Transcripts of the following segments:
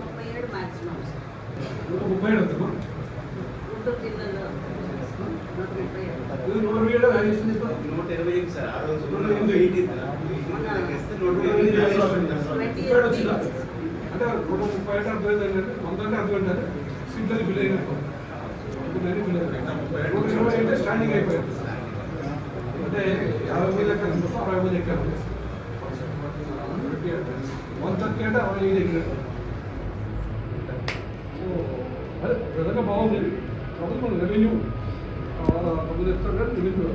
ముప్పై ఏడు మాక్సిమం ముప్పై ఏడు వస్తుందా? గుంటూరు జిల్లాలో నూట ముప్పై ఏడు ఇది నూట ఏడు హైయెస్ట్ తీసుకో. నూట ఇరవై ఎనిమిది సార్ ఆ రోజు నూట ఎనిమిది. ఎయిటీన్త్ ఇస్తే నూట నూట ఎనిమిది ఎనిమిది రాసి వస్తుంది. ఉంటారు సార్. ముప్పై ఏడు వచ్చిందా? అంటే నూట ముప్పై ఏడు అర్థమైంది ఏంటంటే వంద అంటే అర్థమైంది సింపుల్ ఫిల్ అయినట్టు ఇప్పుడు ఫిల్ అయినట్టు నూట ఇరవై అంటే స్టాండింగ్ అయిపోయింది అంటే యాభై మంది ఎక్కడ ఉంటుందో అరవై మంది ఎక్కడ వన్ థర్టీ అంటే అరవై ఐదు ఎక్కడ అదే విధంగా బాగుంది. ప్రభుత్వం రెవెన్యూ డబ్బులు ఇస్తారు కానీ రెవెన్యూ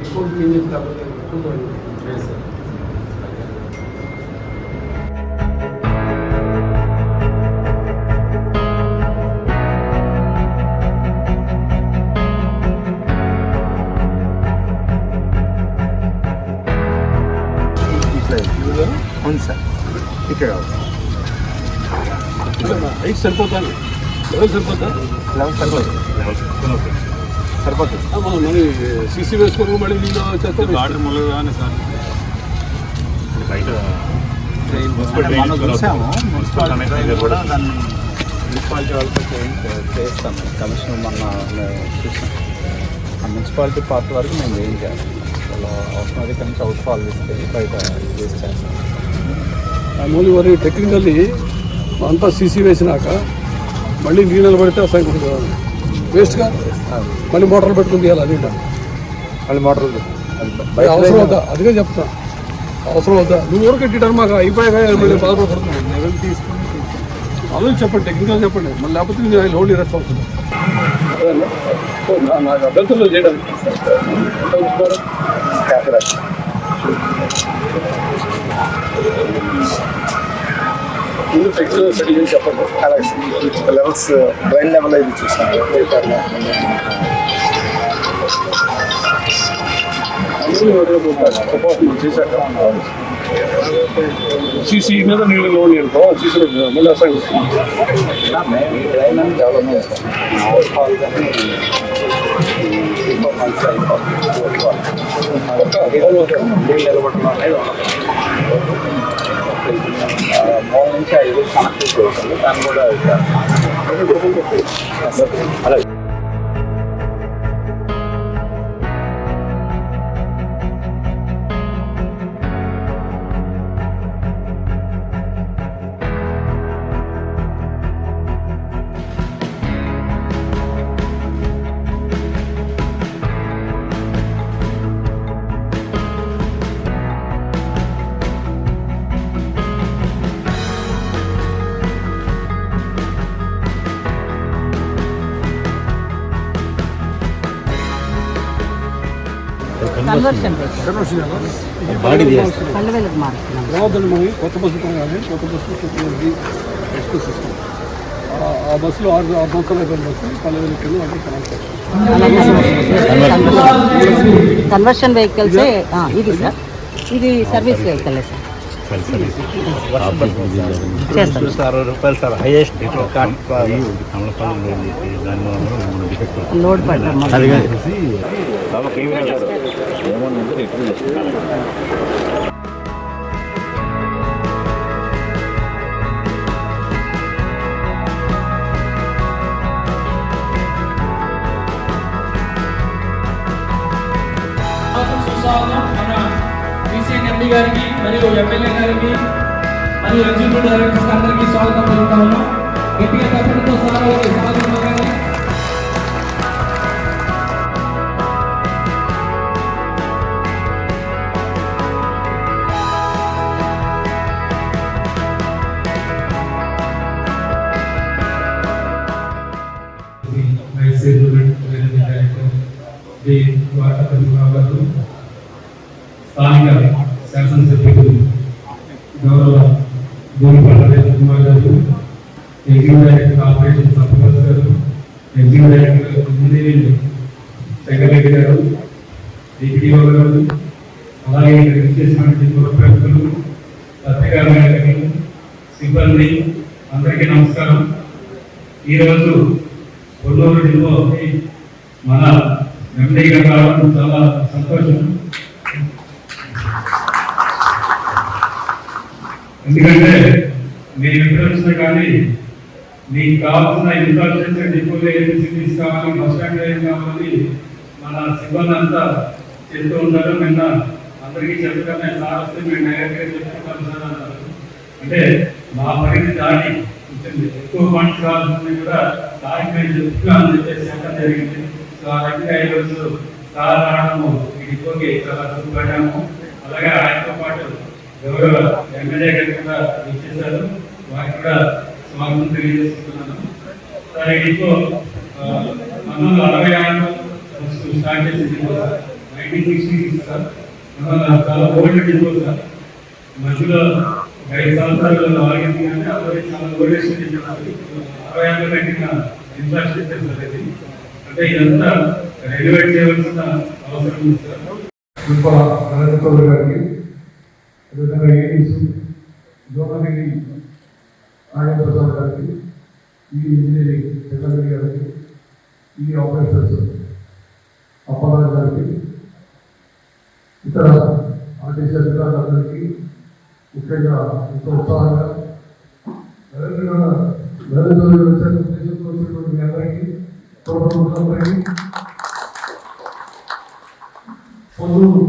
రిపోర్ట్ ఏం చేసి సరిపోతాను. లెవెల్ సరిపోతా లెవెల్ సరిపోతుంది సరిపోతుంది మనం మరి సీసీ వేసుకొని మళ్ళీ నీళ్ళు చేస్తే వాటర్ సార్. బయట మనం చూసాము. మున్సిపల్ అనేది కూడా దాన్ని మున్సిపాలిటీ వాళ్ళతో చేయించ- చేయిస్తాం కమిషనర్ మొన్న మేము చూసాం. ఆ మున్సిపాలిటీ పార్ట్ వరకు మేము చేయించాలి అసలు అవసరం అయితే కనుక అవుట్ ఫాల్ తీసుకెళ్ళి బయట చేసి చేస్తాం. మామూలు మరి టెక్నికల్లీ అంతా సీసీ వేసినాక మళ్ళీ నీళ్ళు పడితే అసలు వేస్ట్గా మళ్ళీ మోటార్లు పెట్టుకుని తీయాలి అది. మళ్ళీ మోటార్ అది అవసరం వద్దా అదిగా చెప్తా. అవసరం వద్దా నువ్వు ఊరికి కట్టిటారు మాకు? అయిపోయాక మళ్ళీ బాధపడుతున్నాను ఆలోచి చెప్పండి టెక్నికల్ చెప్పండి. మళ్ళీ లేకపోతే నేను ఓన్లీ రెస్పాన్సిబుల్ నాకు అభ్యంతరం లేదు చేయడానికి? ముందు స్టడీ చేసి చెప్పండి. అలాగే లెవెల్స్ డ్రైన్ లెవెల్ ఇది చూసాను సీసీ మీద నీళ్ళు లోన్ అనుకో సీసీ మళ్ళీ అసలు నిలబడడం అనేది మూడు నుంచి ఐదు కనెక్ట్ చేస్తుంది దాన్ని కన్వర్షన్ బాడీ పల్లె వెలుగు మారుతున్నాం రావద్దండి మనం కొత్త బస్సు కానీ కొత్త బస్సు టెక్నాలజీ ఎక్స్ప్రెస్ సిస్టమ్ ఆ బస్సులో ఆరు ఆరు సంవత్సరాలు అయిపోయిన బస్సు అంటే కనెక్ట్ కన్వర్షన్ వెహికల్స్ ఇది సార్. ఇది సర్వీస్ వెహికల్ సార్. చేస్తాం చూస్తే అరవై రూపాయలు సార్ హైయెస్ట్ కమలపాలెం దాని లోడ్ మన బీసీఎన్ ఎండి గారికి మరియు ఎమ్మెల్యే గారికి మరియు ఎగ్జిక్యూటివ్ డైరెక్టర్స్ అందరికీ స్వాగతం పలుకుతా ఉన్నాం గట్టిగా తప్పడంతో సార్ వారికి స్వాగతం పలకాలి. స్థానిక ఎగ్జిక్యూటివ్ డైరెక్టర్ ఇంజనీరింగ్ గారు డిపిఓ గారు అలాగే ఇక్కడ చేసినటువంటి పురప్రముఖులు పత్రికా నాయకులు సిబ్బంది అందరికీ నమస్కారం. ఈరోజు కొల్లూరు డిపోకి మన ఎండీ గారు రావడం చాలా సంతోషం ఎందుకంటే నేను ఎప్పుడు వచ్చినా కానీ మీకు కావాల్సిన ఇన్ఫ్రాస్ట్రక్చర్ డిపోలో ఏం కావాలి బస్ స్టాండ్ ఏం కావాలి మన సిబ్బంది అంతా చెప్తూ ఉంటారు. నిన్న అందరికీ చెప్తాను నేను సార్ వస్తే మేము డైరెక్ట్గా చెప్తున్నాను సార్ అన్నారు. అంటే మా పరిధి దాటి ఉంటుంది. ఎక్కువ ఫండ్స్ కావాల్సింది కూడా దానికి మేము చెప్తున్నాం అని చెప్పేసి చెప్పడం జరిగింది. సో ఆ రకంగా ఈరోజు సార్ రావడము ఈ డిపోకి చాలా సుఖపడ్డాము. అలాగే ఆయనతో పాటు గౌరవ ఎమ్మెల్యే గారు కూడా ఇచ్చేశారు వారికి కూడా స్వాగతం తెలియజేస్తున్నాను సార్ ఇంట్లో పంతొమ్మిది వందల అరవై ఆరులో ఫస్ట్ స్టార్ట్ చేసింది నైన్టీన్ సిక్స్టీ సిక్స్ సార్. మన చాలా ఓల్డ్ డిపో సార్. మధ్యలో ఐదు సంవత్సరాలు ఆగింది కానీ అరవై చాలా ఓల్డేషన్ డిపో అరవై ఆరులో కట్టిన ఇన్ఫ్రాస్ట్రక్చర్ సార్ ఇది. అంటే ఇదంతా రెగ్యులేట్ చేయవలసిన అవసరం ఉంది సార్. గొప్ప నరేంద్ర గారికి అదేవిధంగా ఏడీస్ జోనగిరి నాగేంద్రరావు గారికి ఈ ఇంజనీరింగ్ చంద్రగిరి గారికి ఈ ఆపరేషన్స్ అప్పలరాజు గారికి ఇతర ఆర్టీసీ అధికారులందరికీ ముఖ్యంగా ఎంతో ఉత్సాహంగా నరేంద్ర నరేంద్ర మోదీ వచ్చారు ఉద్దేశంతో వచ్చినటువంటి అందరికీ తోటి పొందూరు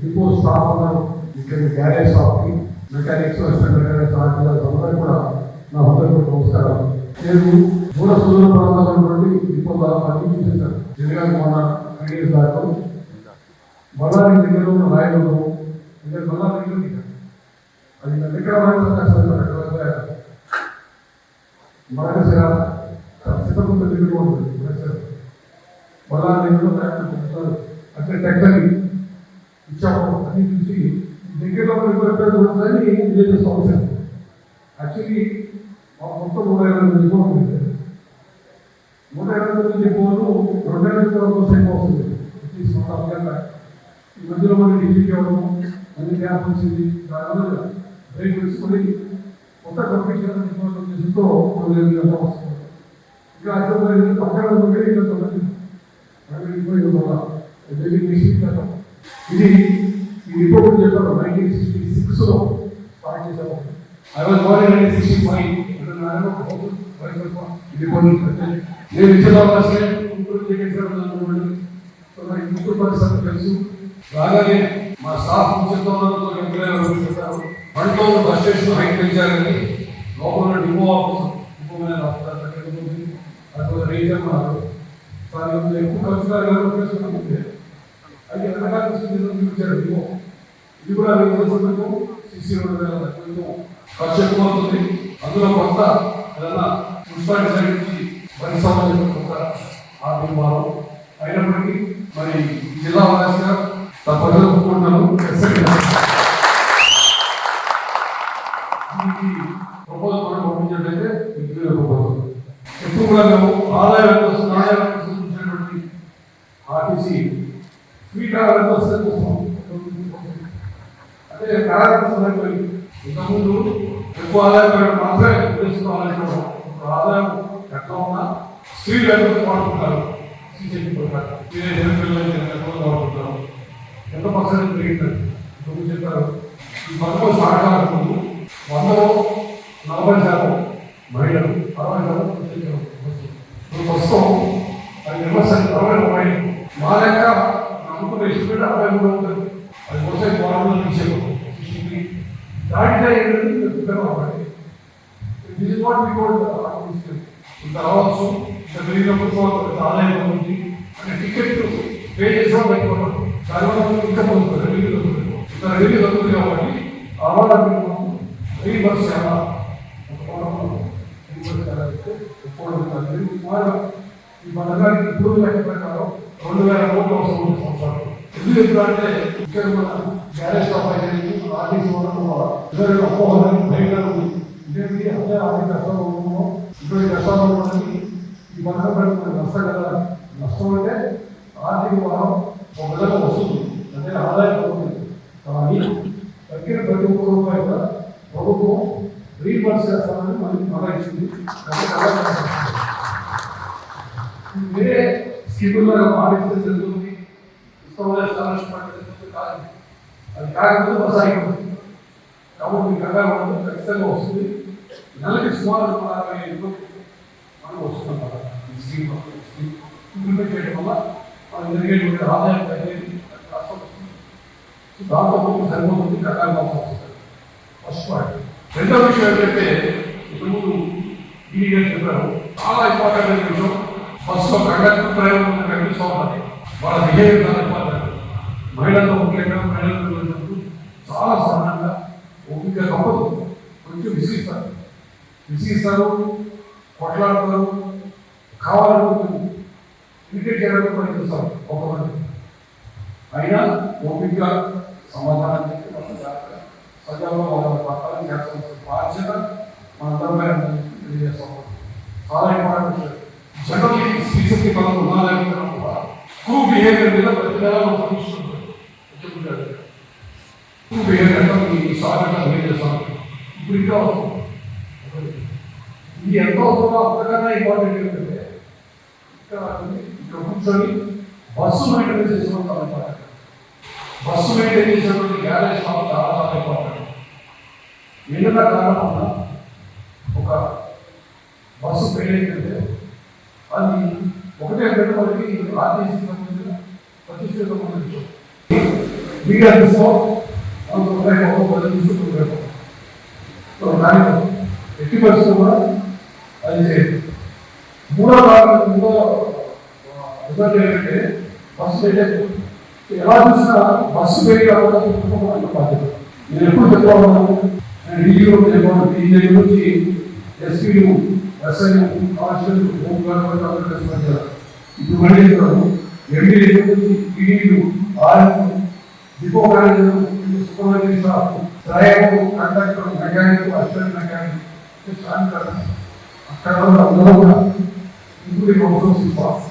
డిపో స్టాఫ్ ఉన్నారు ఇక్కడ గ్యారేజ్ స్టాఫ్కి మెకానిక్స్ అసిస్టెంట్ మెకానిక్స్ ఆర్టీఎస్ అందరూ కూడా నా హృదయపూర్వక నమస్కారం. నేను దూర సుదూర ప్రాంతాల నుండి డిపో అన్ని చేశాను. ఎందుకంటే మొన్న ఐడియస్ దాకా బళ్ళారి దగ్గర ఉన్న రాయలు అంటే బళ్ళారి అది ఎక్కడ రాయలు కష్టపడతారు దగ్గర ఉంటుంది మరకశిర బళ్ళారి అంటే టెక్టరీ ఇచ్చాము. అని చూసి దగ్గరలో ఎక్కడ ఉంటుందని లేదు సమస్య యాక్చువల్లీ మొత్తం నూట ఇరవై మంది డిపో ఉంది. నూట ఇరవై మంది డిపోలు రెండు నెలల వరకు సేపు వస్తుంది. తీసుకుంటాం ఈ మధ్యలో మనం డిగ్రీకి అవ్వడము అన్ని గ్యాప్ వచ్చింది. దానివల్ల బ్రేక్ తీసుకొని కొత్త కంపెనీ డిపోతో కొన్ని వస్తుంది. ఇంకా అక్కడ పక్కన ఉంటే ఇంకా తొమ్మిది ఇది ఈ రిపోర్ట్ చెప్పారు నైన్టీన్ సిక్స్టీ సిక్స్లో స్టార్ట్ చేశాము I was born in nineteen sixty five నేను విజయవాడ ఇంకొక పరిస్థితి తెలుసు. రాగానే మా స్టాఫ్ ముఖ్యంతో చేశారు మనతో బస్ స్టేషన్ హైట్ పెంచారని లోపల డిపో ఆఫీస్ డిపో మీద అక్కడ రీజన్ ఉన్నారు దాని ఎక్కువ ఖర్చు కాదు అది ఎక్కడ చూపించారు ఇది కూడా వేయవలసిందో సిసి రెండు వేల కొంచెం ఖర్చు అందులో కొత్త ఏదైనా మున్సిపాలిటీ సైడ్ నుంచి పరిశ్రమ కొంత ఆర్థిక భారం అయినప్పటికీ మరి జిల్లా వాసిగా తప్పక ఒప్పుకుంటున్నాను ప్రపోజల్ మనం పంపించినట్లయితే ఇంటిలో ప్రపోజల్ ఎప్పుడు కూడా మేము ఆదాయం ఎంత వస్తుంది ఆదాయం ఎంత వస్తుంది చూసినటువంటి ఆర్టీసీ ఫ్రీ ట్రావెల్ ఎంత వస్తుంది చూస్తాం అంటే కార్యక్రమం ఇంతకుముందు ఎక్కువ ఆదాయం మాత్రమే తెలుసుకోవాలని ఇప్పుడు ఆదాయం ఎట్లా ఉన్నా స్త్రీలు ఎంత వాడుకుంటారు సీసీ ప్రకారం మీరే జనపిల్లలు ఎంత వాడుకుంటారు ఎంత పర్సెంట్ పెరిగిందండి ఇంతకుముందు చెప్పారు ఈ పథకం స్టార్ట్ కాకముందు వందలో నలభై శాతం మహిళలు అరవై శాతం పురుషులు. ఇప్పుడు ప్రస్తుతం అది విమర్శలు అరవై ముప్పై మా లెక్క నమ్ముకున్న ఎస్టిమేట్ అరవై మూడు ఉంటుంది అది వస్తే గవర్నమెంట్ విషయం దాటితే ఏంటంటే పెద్దగా ఉంటుంది this is what we called ఇంత రావచ్చు ఇంత పెరిగినప్పుడు ఆదాయం ఉంది అంటే టికెట్ పే చేసాం పెట్టుకోవడం దానివల్ల ఇంకా పొందుతుంది రెవెన్యూ దొరుకుతుంది ఇంత రెవెన్యూ దొరుకుతుంది కాబట్టి ఆవాలని రీబర్స్ చేయాలా ఈ పథకానికి ఇప్పుడు లెక్క ప్రకారం రెండు వేల కోట్లు అవసరం ఉంది సంవత్సరాలు ఎందుకు చెప్తారంటే ఇక్కడ మన గ్యారేజ్ స్టాప్ అయితే ఆర్టీసీ ఇద్దరు అపోహలని భయంగా ఉంది. ఇదేంటి అదే ఆర్థిక కష్టాలు ఇటువంటి కష్టాలు ఉన్నది ఈ పథకం పెట్టుకునే నష్టం కదా నష్టం అంటే ఆర్థిక భారం ఒక విధంగా వస్తుంది. అంటే ఆదాయం అవుతుంది కానీ తగ్గిన ప్రతి ఒక్క రూపాయి కూడా ప్రభుత్వం రీబర్స్ చేస్తామని మనకి మళ్ళీ ఇస్తుంది వేరే స్కీముల్లో మాడిస్తే జరుగుతుంది ఇష్టమైన స్కాలర్షిప్ అంటే కాదు అది కాకపోతే బస్ ఆగిపోతుంది కాబట్టి మీకు కంగారు ఉండదు ఖచ్చితంగా వస్తుంది నెలకి సుమారు అరవై ఐదు కోట్లు మనం వస్తున్నాం కదా ఈ స్కీమ్ స్కీమ్ ఇంప్లిమెంట్ చేయడం వల్ల మనం జరిగేటువంటి ఆదాయం తగ్గేది కష్టం వస్తుంది సో దాంతో మనకు సరిపోతుంది కంగారు అవసరం వస్తుంది ఫస్ట్ పాయింట్ రెండో విషయం ఏంటంటే ఇప్పుడు ఈ గారు చెప్పారు చాలా ఇంపార్టెంట్ అయిన విషయం బస్సులో కండక్టర్ డ్రైవర్ కనిపిస్తూ ఉంటుంది వాళ్ళ బిహేవియర్ మహిళల్లో ముఖ్యంగా మహిళలతో వెళ్ళినప్పుడు చాలా సహనంగా ఓపిక తప్పదు. కొంచెం విసిగిస్తారు. విసిగిస్తారు కొట్లాడతారు కావాలనుకుంటుంది ఇరిటేట్ చేయడానికి పనిచేస్తారు ఒక్కొక్కటి అయినా ఓపిక సమాధానం చెప్పి మనం జాగ్రత్త. సజావుగా వాళ్ళ పట్టాలు చేస్తాల్సిన బాధ్యత మనందరమైన తెలియజేస్తాం చాలా ఇంపార్టెంట్ విషయం. జనరల్లీ శ్రీశక్తి పదం కూడా క్రూ బిహేవియర్ మీద ప్రతి నెల మనం సమీక్షిస్తుంటాం ఇప్పుడు బిహేవియర్ అంటే ఈ సాధన ఏం చేస్తాం ఇప్పుడు ఇంకా ఇది ఎంతో అవసరమో అంతకన్నా ఇంపార్టెంట్ ఏంటంటే ఇక్కడ ఇక్కడ కూర్చొని బస్సు మెయింటైన్ చేసిన చాలా ఇంపార్టెంట్ బస్సు మెయింటైన్ చేసినటువంటి గ్యారేజ్ మాకు చాలా చాలా ఇంపార్టెంట్ ఏదైనా కారణం ఒక బస్సు ఫెయిల్ అయిందంటే అది ఒకటే రెండు వరకు ఆర్టీసీ సంబంధించిన మీకు సంబంధించి మీడియా దృష్టిలో మనం తొంభై ఒక పది నుంచి సో దాని ఎట్టి పరిస్థితుల్లో కూడా అది చేయదు మూడో కారణం మూడో రిజల్ట్ ఏంటంటే బస్సు ఫెయిల్ ఎలా చూసినా బస్సు పెరిగి అవ్వడం బాధ్యత నేను ఎప్పుడు చెప్పుకోవాలి నేను డీజీలో చెప్పాను ఈ నుంచి ఎస్పీలు హోమ్ ఇప్పుడు మళ్ళీ ఎంబీఏ నుంచి ఈడీలు R M depot manager supervisor staff driver conductor mechanic assistant mechanic అక్కడ అందరూ కూడా ఇంక్లూడింగ్ అవుట్సోర్సింగ్ స్టాఫ్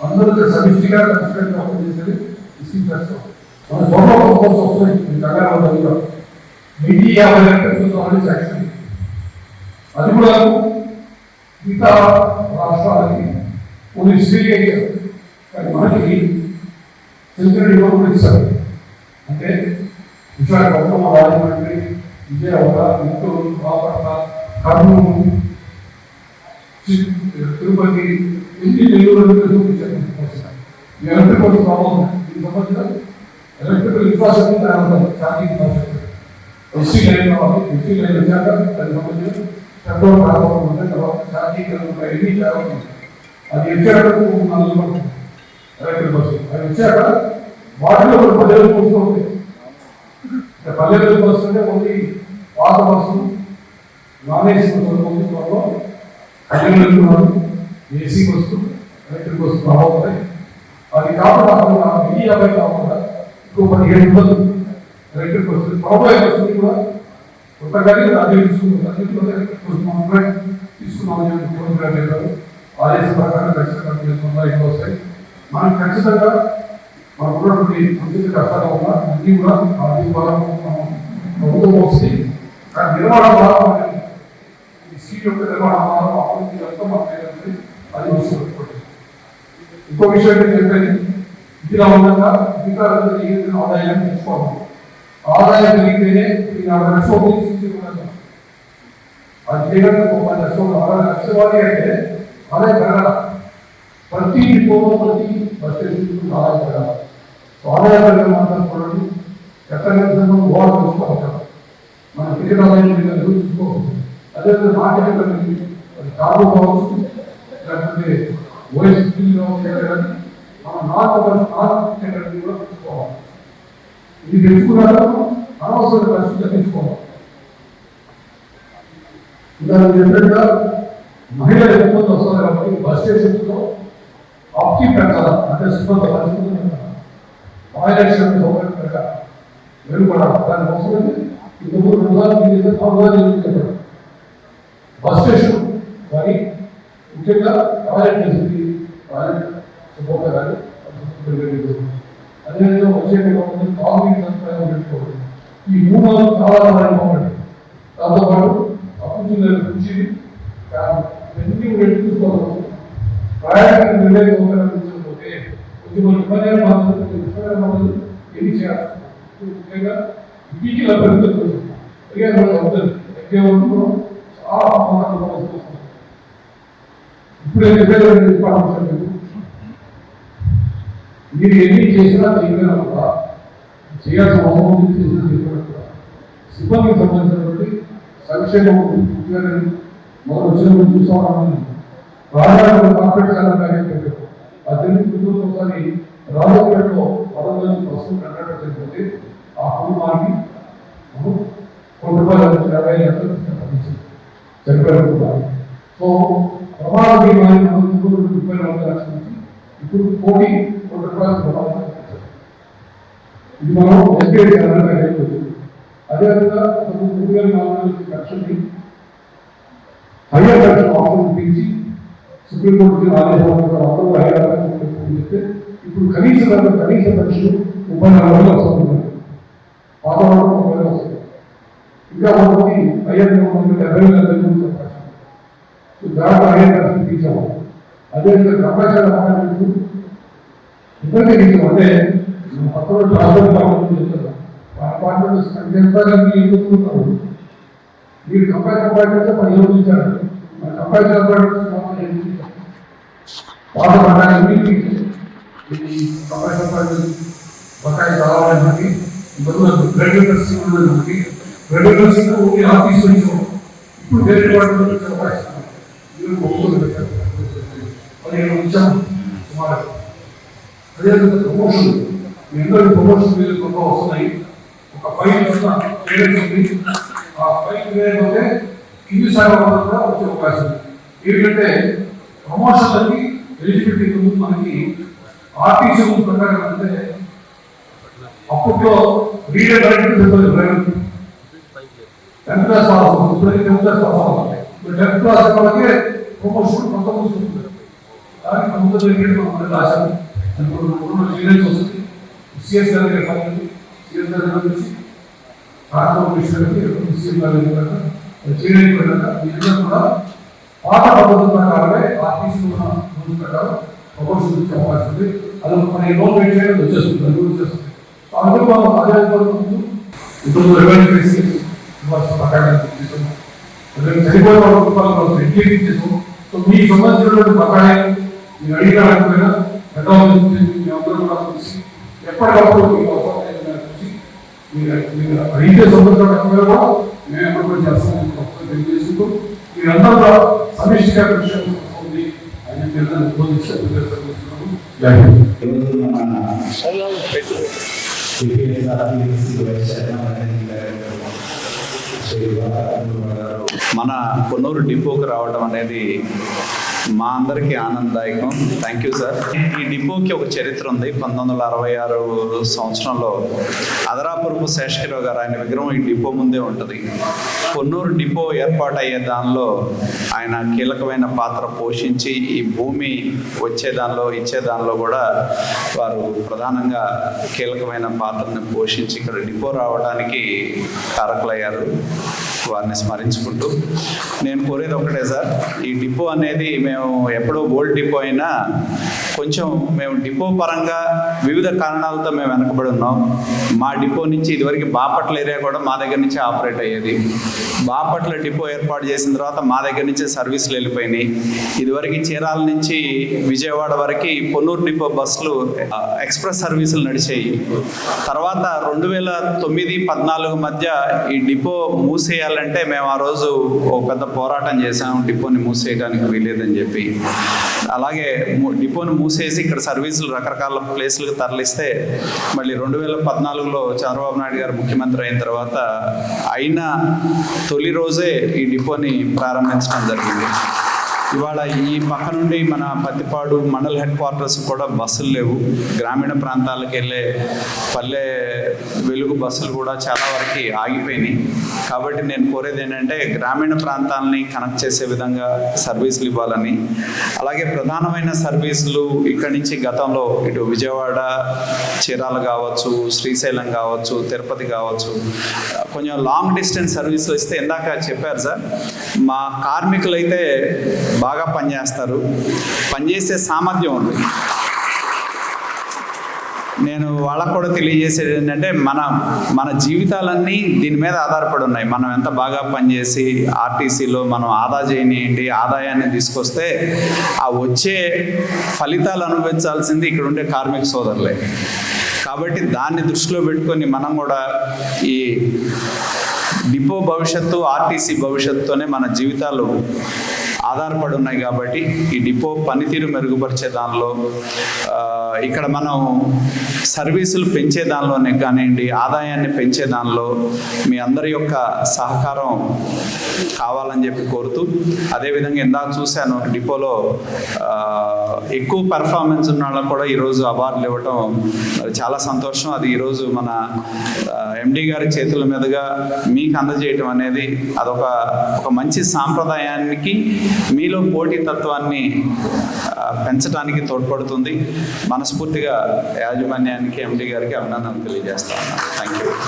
అందరూ సమిష్టిగా కన్సిడర్ పనిచేసేది రిసీవ్ చేస్తాం మన త్వరలో ప్రపోజ్ వస్తున్నాయి కంగారు వెయ్యి యాభై అది కూడా మిగతా రాష్ట్రాలకి కొన్ని కానీ మనకి సెంచరీ ఇస్తారు. అంటే విశాఖపట్నం రాజమండ్రి విజయవాడ గుంటూరు బాపట్ల కర్నూలు తిరుపతి ఎన్ని నెల్లూరు చూపించారు? ఎలక్ట్రికల్ ప్రాబ్లం దీనికి సంబంధించిన electrical infrastructure charging infrastructure SC line కావాలి ఎస్సీ లైన్ వచ్చాక దానికి సంబంధించిన పెట్రోల్ ప్రాబ్లం ఉంటే తర్వాత ఛార్జింగ్ ఎన్ని తయారవుతుంది అది వచ్చాక నాలుగు ఎలక్ట్రిక్ బస్సు. అది వచ్చాక వాటిలో ఒక పదివేలు బస్సులు ఉంటాయి పల్లెలు పదివేలు బస్సు అంటే ఓన్లీ పాత బస్సు నాన్ ఏసీ బస్సులు ఉంది త్వరలో అన్ని వెళ్తున్నారు ఏసీ బస్సు ఎలక్ట్రిక్ బస్సు రాబోతున్నాయి అది కాకుండా అక్కడ వెయ్యి యాభై కాకుండా ఇంకో పదిహేను వందలు ఎలక్ట్రిక్ బస్సు రాబోయే బస్సులు కూడా. కొత్తగా అదే తీసుకుంటారు అన్నింటిలో ఎలక్ట్రిక్ బస్సు మాత్రమే తీసుకున్నామని చెప్పి ముఖ్యమంత్రి గారు చెప్పారు ఆదేశ ప్రకారం ఖచ్చితంగా చేసుకుందా ఎక్కువ వస్తాయి. మనం ఖచ్చితంగా ఉన్నటువంటి మంచి కష్టాలు ఉన్నా అన్ని కూడా ఆర్థిక భారం ప్రభుత్వం వస్తుంది కానీ నిర్వహణ భారం సీట్ యొక్క నిర్వహణ భారం అభివృద్ధి అంతా మన మీద ఉంది. అది విషయం ఇంకో విషయం ఏంటంటే ఇదిలా ఉండగా అధికారులు ఆదాయాన్ని తెచ్చుకోవాలి ఆదాయం పెరిగితేనే ఈ నలభై లక్షలు ఉపయోగించి ఉండదు అది చేయడానికి ఒక పది లక్షలు అరవై లక్షల వారి అంటే ఆదాయం పెరగాల. ప్రతి డిపోలో ప్రతి బస్ ఆదాయం పెరగాలి. సో ఆదాయం పెరగడం మాత్రం చూడండి. ఎక్కడ ఓవర్ చూసుకోవాలి మన పేరు ఆదాయం మీద చూసుకోవాలి. అదేవిధంగా మార్కెట్ అనేది అది కార్డు కావచ్చు. లేకపోతే ఓఎస్పీలో కానీ మనం నాలుగు నాలుగు కూడా చూసుకోవాలి. ఇది తెలుసుకున్నాక అనవసర పరిస్థితి తగ్గించుకోవాలి దాని చెప్పినట్టుగా మహిళలు ఎక్కువ వస్తారు కాబట్టి బస్ స్టేషన్లో ఆప్కి పెట్టాలి? అంటే సుమంత పరిస్థితులు మహిళాక్షణ సౌకర్యం పెట్టాలి వెలుపడాలి దాని అవసరం ఇందుకు రెండు సార్లు తిరిగితే నాలుగు బస్ స్టేషన్ కానీ ముఖ్యంగా టాయిలెట్ ఫెసిలిటీ టాయిలెట్ కానీ అదేవిధంగా వచ్చే కాంగ్రెస్ సదుపాయం పెట్టుకోవాలి ఈ మూడు చాలా చాలా ఇంపార్టెంట్ దాంతోపాటు అభివృద్ధి కుర్చీ ఫ్యాన్ అన్ని వెళ్ళి చూసుకోవాలి ప్రయాణికులు వెళ్ళే ఉపయోగించకపోతే కొంచెం కొన్ని ఇబ్బంది ఎన్ని చేయాలి ముఖ్యంగా ఇంటికి పెరుగుతుంది. పెరిగే అవుతుంది. తగ్గే చాలా ఇప్పుడే చెప్పేది మీరు ఎన్ని చేసినా చేయగలరు చేయాల్సిన అవసరం ఉంది, చేసినా చేయగలరు సిబ్బందికి సంబంధించినటువంటి సంక్షేమం ఉద్యోగాన్ని మనం వచ్చిన చూసామని రాజాడు కార్పొరేట్ ప్యాకేజ్ పెట్టారు ఆ తెలుగు కుటుంబం ఒకసారి రాజపేటలో పదవి నుంచి వస్తువు కట్టడం జరిగింది ఆ కుటుంబానికి కోటి రూపాయలు యాభై లక్షలు చనిపోయారు కూడా సో ప్రమాద బీమాని ముగ్గురు ముప్పై నాలుగు లక్షల నుంచి ఇప్పుడు కోటి కోటి రూపాయలు ప్రమాదం కట్టించారు. ఇది మనం ఎస్బీఐ శాలరీ ప్యాకేజ్ వచ్చింది అదేవిధంగా మూడు వేల నాలుగు వందల లక్షల్ని హయ్యర్ లక్షలు ఆఫర్ పెంచి సుప్రీంకోర్టుకి మూడు అందరూ చెప్తే ఇప్పుడు కనీస కనీస లక్షలు ముప్పై నాలుగు వందలు వస్తుంది వాతావరణం ముప్పై వేలు వస్తుంది ఇంకా కొంతమంది ఐదు మంది డెబ్బై వేల మంది అవకాశం సో దాంట్లో తీసాము అదేవిధంగా కంపల్సరీ అపాయింట్మెంట్ ఇబ్బంది తీసాం అంటే పక్కన ట్రాన్స్ఫర్ కావాలని చెప్తున్నారు అపార్ట్మెంట్ సంఖ్యాన్ని ఎదుర్కొంటున్నారు మీరు కంపల్సరీ అపార్ట్మెంట్స్ పదిహేను ఇచ్చారు మరి కంపల్సరీ అపార్ట్మెంట్స్ పాత పట్టాలని కంపల్సరీ అపార్ట్మెంట్ బకాయి కావాలని మనకి రెగ్యులర్ స్కీమ్ ఉన్నది మనకి రెగ్యులర్ స్కీమ్ ఓన్లీ ఆఫీస్ నుంచి ఇప్పుడు వేరే డిపార్ట్మెంట్ నుంచి అవకాశం మీరు ఒప్పుకోలు పెట్టారు పదిహేను ఇచ్చాము సుమారు అదేవిధంగా ప్రమోషన్ మీ అందరూ ప్రమోషన్ మీద కొంత వస్తున్నాయి ఒక ఫైల్ వస్తున్న పేరెంట్స్ ఉంది ఆ ఫైల్ లేకపోతే కింది స్థాయి వాళ్ళకు కూడా వచ్చే అవకాశం ఉంది ఏంటంటే ప్రమోషన్లకి ఎలిజిబిలిటీ ముందు మనకి ఆర్టీసీ ప్రకారం అంటే అప్పట్లో reader director tenth class pass tenth class pass tenth class వాళ్ళకి ప్రమోషన్ కొంత వస్తుంది దానికి ముందు మనం రాశాము వస్తుంది సిఎస్ గారి సిఎస్ గారి సీఎం గారి చేయడానికి కూడా పాత పద్ధతి ప్రకారమే ఆర్టీసీ తీసుకున్న దీని ప్రకారం ప్రపోజల్ ఇచ్చే ఉంది. అది మన లోన్ వెయిట్ చేయడం వచ్చేస్తుంది అది కూడా వచ్చేస్తుంది. సో అందులో మనం అదే ముందు ఇప్పుడు రెవెన్యూ చేసి ఇవ్వాల్సిన తీసుకున్నాం చనిపోయిన వాళ్ళ మనం చేసాం సో మీకు సంబంధించినటువంటి మీరు అందరూ ఎప్పటికప్పుడు మీరు మీరు సంబంధించిన కూడా మేము తెలియజేసుకుంటూ మీరందరూ సమిష్టిగా మన కొన్నూరు డిపోకి రావడం అనేది మా అందరికీ ఆనందదాయకం. థ్యాంక్ యూ సార్ ఈ డిపోకి ఒక చరిత్ర ఉంది. పంతొమ్మిది వందల అరవై ఆరు సంవత్సరంలో అదరాపురపు శేషగిరావు గారు ఆయన విగ్రహం ఈ డిపో ముందే ఉంటుంది. కొన్నూరు డిపో ఏర్పాటు అయ్యే దానిలో ఆయన కీలకమైన పాత్ర పోషించి ఈ భూమి వచ్చే దానిలో ఇచ్చే దానిలో కూడా వారు ప్రధానంగా కీలకమైన పాత్రను పోషించి ఇక్కడ డిపో రావడానికి కారకులయ్యారు. వారిని స్మరించుకుంటూ నేను కోరేది ఒకటే సార్ ఈ డిపో అనేది మేము ఎప్పుడో ఓల్డ్ డిపో అయినా కొంచెం మేము డిపో పరంగా వివిధ కారణాలతో మేము వెనకబడి ఉన్నాం. మా డిపో నుంచి ఇదివరకు బాపట్ల ఏరియా కూడా మా దగ్గర నుంచి ఆపరేట్ అయ్యేది. బాపట్ల డిపో ఏర్పాటు చేసిన తర్వాత మా దగ్గర నుంచి సర్వీసులు వెళ్ళిపోయినాయి. ఇదివరకు చీరాల నుంచి విజయవాడ వరకు పొన్నూరు డిపో బస్సులు ఎక్స్ప్రెస్ సర్వీసులు నడిచాయి. తర్వాత రెండు వేల తొమ్మిది పద్నాలుగు మధ్య ఈ డిపో మూసేయాలంటే మేము ఆ రోజు ఒక పెద్ద పోరాటం చేసాం డిపోని మూసేయడానికి వీలేదని చెప్పి. అలాగే ము- డిపోని మూసేసి ఇక్కడ సర్వీసులు రకరకాల ప్లేసులకు తరలిస్తే మళ్ళీ రెండు వేల పద్నాలుగులో చంద్రబాబు నాయుడు గారు ముఖ్యమంత్రి అయిన తర్వాత అయిన తొలి రోజే ఈ డిపోని ప్రారంభించడం జరిగింది. ఇవాళ ఈ పక్క నుండి మన పత్తిపాడు మండల్ హెడ్ క్వార్టర్స్ కూడా బస్సులు లేవు. గ్రామీణ ప్రాంతాలకు వెళ్ళే పల్లె వెలుగు బస్సులు కూడా చాలా వరకు ఆగిపోయినాయి. కాబట్టి నేను కోరేది ఏంటంటే గ్రామీణ ప్రాంతాలని కనెక్ట్ చేసే విధంగా సర్వీసులు ఇవ్వాలని. అలాగే ప్రధానమైన సర్వీసులు ఇక్కడి నుంచి గతంలో ఇటు విజయవాడ చీరాల కావచ్చు శ్రీశైలం కావచ్చు తిరుపతి కావచ్చు. కొంచెం లాంగ్ డిస్టెన్స్ సర్వీసులు ఇస్తే ఇందాక చెప్పారు సార్. మా కార్మికులైతే బాగా పనిచేస్తారు. పనిచేసే సామర్థ్యం ఉంది. నేను వాళ్ళకు కూడా తెలియజేసేది ఏంటంటే మన మన జీవితాలన్నీ దీని మీద ఆధారపడి ఉన్నాయి. మనం ఎంత బాగా పనిచేసి ఆర్టీసీలో మనం ఆదా చేయనియండి ఆదాయాన్ని తీసుకొస్తే ఆ వచ్చే ఫలితాలు అనుభవించాల్సింది ఇక్కడ ఉండే కార్మిక సోదరులే. కాబట్టి దాన్ని దృష్టిలో పెట్టుకొని మనం కూడా ఈ డిపో భవిష్యత్తు ఆర్టీసీ భవిష్యత్తుతోనే మన జీవితాలు ఆధారపడి ఉన్నాయి కాబట్టి ఈ డిపో పనితీరు మెరుగుపరిచే దానిలో ఇక్కడ మనం సర్వీసులు పెంచే దానిలోనే కానివ్వండి ఆదాయాన్ని పెంచే దానిలో మీ అందరి యొక్క సహకారం కావాలని చెప్పి కోరుతూ అదేవిధంగా ఇందాక చూశాను డిపోలో ఎక్కువ పెర్ఫార్మెన్స్ ఉన్న వాళ్ళకు కూడా ఈరోజు అవార్డులు ఇవ్వటం చాలా సంతోషం. అది ఈరోజు మన ఎండి గారి చేతుల మీదుగా మీకు అందజేయటం అనేది అదొక ఒక మంచి సాంప్రదాయానికి మీలో పోటీ తత్వాన్ని పెంచడానికి తోడ్పడుతుంది. మనస్ఫూర్తిగా యాజమాన్యానికి ఎండి గారికి అభినందనలు తెలియజేస్తాను థ్యాంక్ యూ